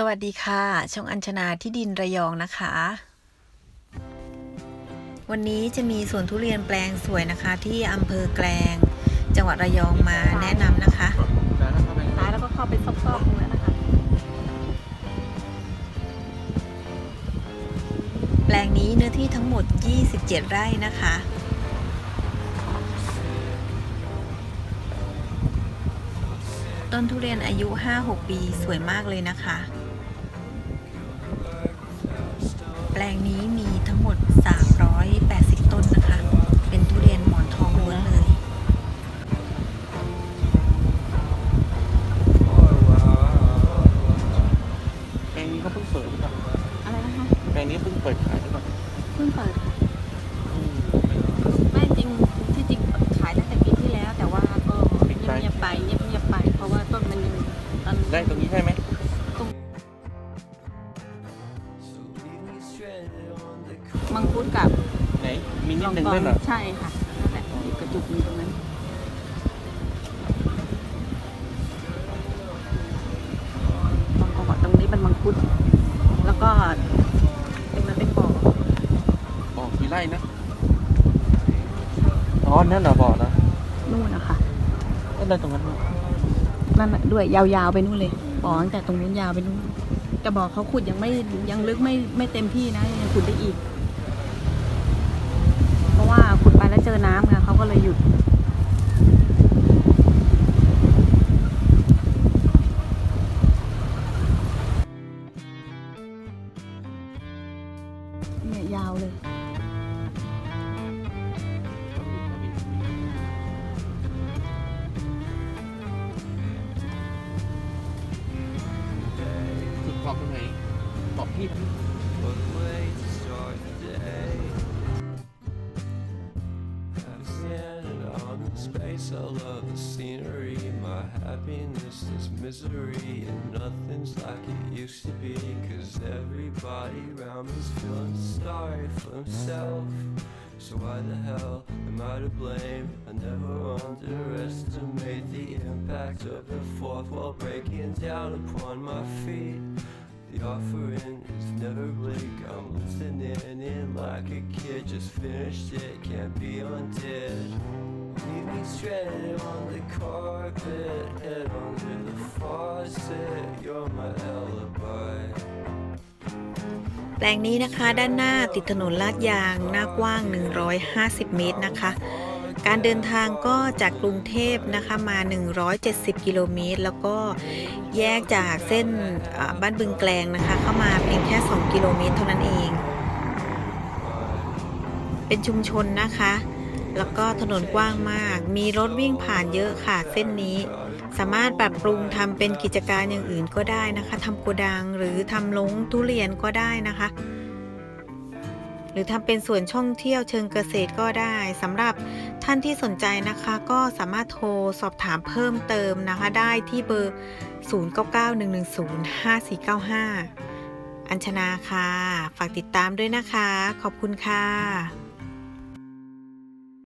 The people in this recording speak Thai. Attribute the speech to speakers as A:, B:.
A: สวัสดีค่ะช่องอัญชนาที่ดินระยองนะคะ วันนี้จะมีสวนทุเรียนแปลงสวยนะคะ ที่อำเภอแกลง จังหวัดระยองมาแนะนำนะคะ
B: ซ้ายแล้วก็เข้าไปซอกๆตรงนั้นนะคะ
A: แปลงนี้เนื้อที่ทั้งหมด 27 ไร่นะคะต้นทุเรียนอายุ 5-6 ปี สวยมากเลยนะคะ ลงนี้มีทั้งหมด 380 ต้นนะคะ เป็นทุเรียนหมอนทองล้วนเลย
C: แปลงนี้เขาเพิ่งเปิดหรือเปล่า
B: อะไรนะคะ
C: แปลงนี้เพิ่งเปิดขายหรือเปล่า
B: เพิ่งเปิดค่ะ มังคุดกับ
C: ไหนมีนิ
B: ล
C: ด
B: อง
C: นึง
B: กอ
C: ด้วยเหรอ
B: ใช่ค่ะนั่นแหละอีกกระจุกหนึงตรงนั้นลองกองตรงนี้เป็นมังคุด แล้วก็เป็นมันเป็นบ่อ
C: บอกกี่ไร่นะอ๋อนั่นเหรอบอกนะ
B: นู่นนะคะ
C: เอ้ยอะไรตรงนั้นวะ
B: นั่นน่ะด้วยยาวๆไปนู่นเลยบ่อตั้งแต่ตรงนู้นยาวไปนู่นแต่บ่อเขาขุดยังไม่ยังลึกไม่ไม่เต็มที่นะยังขุดได้อีก เพราะว่าขุดไปแล้วเจ อน้ำค่ะเขาก็เลยหยุด เนี่ยยาวเลย
C: จุดบอกตรงไหนบอกพี่
D: space. I love the scenery. My happiness is misery, and nothing's like it used to be. Cause everybody around me's feeling sorry for himself. So why the hell am I to blame? I never underestimate the impact of the fourth wall breaking down upon my feet. The offering is never bleak. I'm listening in like a kid. Just finished it, can't be undid. Me stranded on the carpet, head under the faucet. You're my alibi.
A: แปลงนี้นะคะด้านหน้าติดถนนลาดยางหน้ากว้าง 150 เมตรนะคะ การเดินทางก็จากกรุงเทพนะคะมา 170 กิโลเมตร แล้วก็แยกจากเส้นบ้านบึงแกลงนะคะ เข้ามาเพียงแค่ 2 กิโลเมตรเท่านั้นเอง เป็นชุมชนนะคะ แล้วก็ถนนกว้างมาก มีรถวิ่งผ่านเยอะค่ะ เส้นนี้ สามารถปรับปรุงทำเป็นกิจการอย่างอื่นก็ได้นะคะทำโกดังหรือทำลงทุเรียนก็ได้นะคะ หรือทำเป็นสวนช่องเที่ยวเชิงเกษตรก็ได้สำหรับท่านที่สนใจนะคะก็สามารถโทรสอบถามเพิ่มเติมนะคะ ได้ที่เบอร์ 0991105495 อัญชนาค่ะ ฝากติดตามด้วยนะคะ ขอบคุณค่ะ